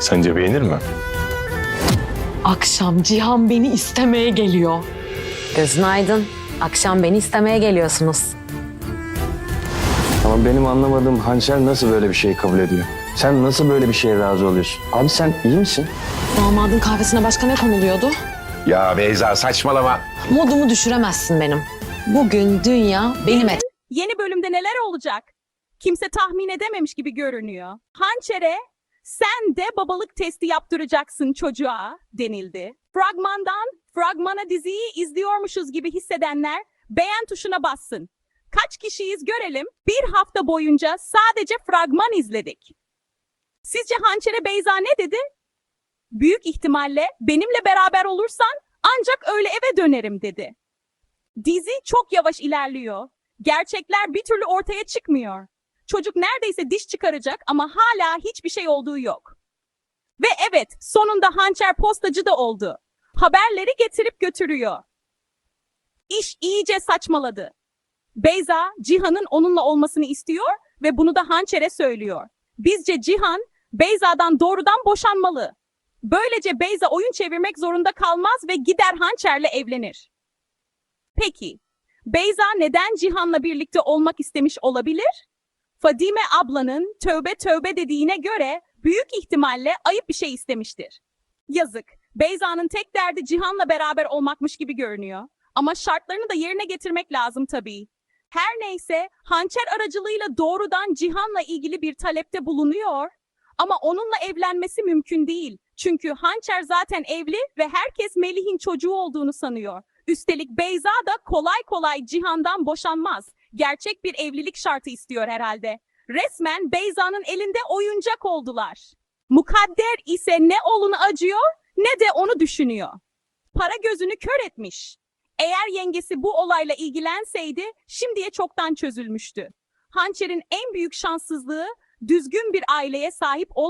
Sence beğenir mi? Akşam Cihan beni istemeye geliyor. Gözün aydın. Akşam beni istemeye geliyorsunuz. Ama benim anlamadığım Hançer nasıl böyle bir şey kabul ediyor? Sen nasıl böyle bir şeye razı oluyorsun? Abi sen iyi misin? Damadın kahvesine başka ne konuluyordu? Ya Beyza saçmalama. Modumu düşüremezsin benim. Bugün dünya benim et. Yeni bölümde neler olacak? Kimse tahmin edememiş gibi görünüyor. Hançer'e sen de babalık testi yaptıracaksın çocuğa denildi. Fragmandan fragmana diziyi izliyormuşuz gibi hissedenler beğen tuşuna bassın. Kaç kişiyiz görelim. Bir hafta boyunca sadece fragman izledik. Sizce Hançer'e Beyza ne dedi? Büyük ihtimalle benimle beraber olursan ancak öyle eve dönerim dedi. Dizi çok yavaş ilerliyor. Gerçekler bir türlü ortaya çıkmıyor. Çocuk neredeyse diş çıkaracak ama hala hiçbir şey olduğu yok. Ve evet, sonunda hançer postacı da oldu. Haberleri getirip götürüyor. İş iyice saçmaladı. Beyza, Cihan'ın onunla olmasını istiyor ve bunu da hançere söylüyor. Bizce Cihan, Beyza'dan doğrudan boşanmalı. Böylece Beyza oyun çevirmek zorunda kalmaz ve gider hançerle evlenir. Peki, Beyza neden Cihan'la birlikte olmak istemiş olabilir? Fadime ablanın tövbe tövbe dediğine göre büyük ihtimalle ayıp bir şey istemiştir. Yazık. Beyza'nın tek derdi Cihan'la beraber olmakmış gibi görünüyor. Ama şartlarını da yerine getirmek lazım tabii. Her neyse hançer aracılığıyla doğrudan Cihan'la ilgili bir talepte bulunuyor. Ama onunla evlenmesi mümkün değil. Çünkü hançer zaten evli ve herkes Melih'in çocuğu olduğunu sanıyor. Üstelik Beyza da kolay kolay Cihan'dan boşanmaz. Gerçek bir evlilik şartı istiyor herhalde. Resmen Beyza'nın elinde oyuncak oldular. Mukadder ise ne oğlunu acıyor ne de onu düşünüyor. Para gözünü kör etmiş. Eğer yengesi bu olayla ilgilenseydi şimdiye çoktan çözülmüştü. Hançer'in en büyük şanssızlığı düzgün bir aileye sahip ol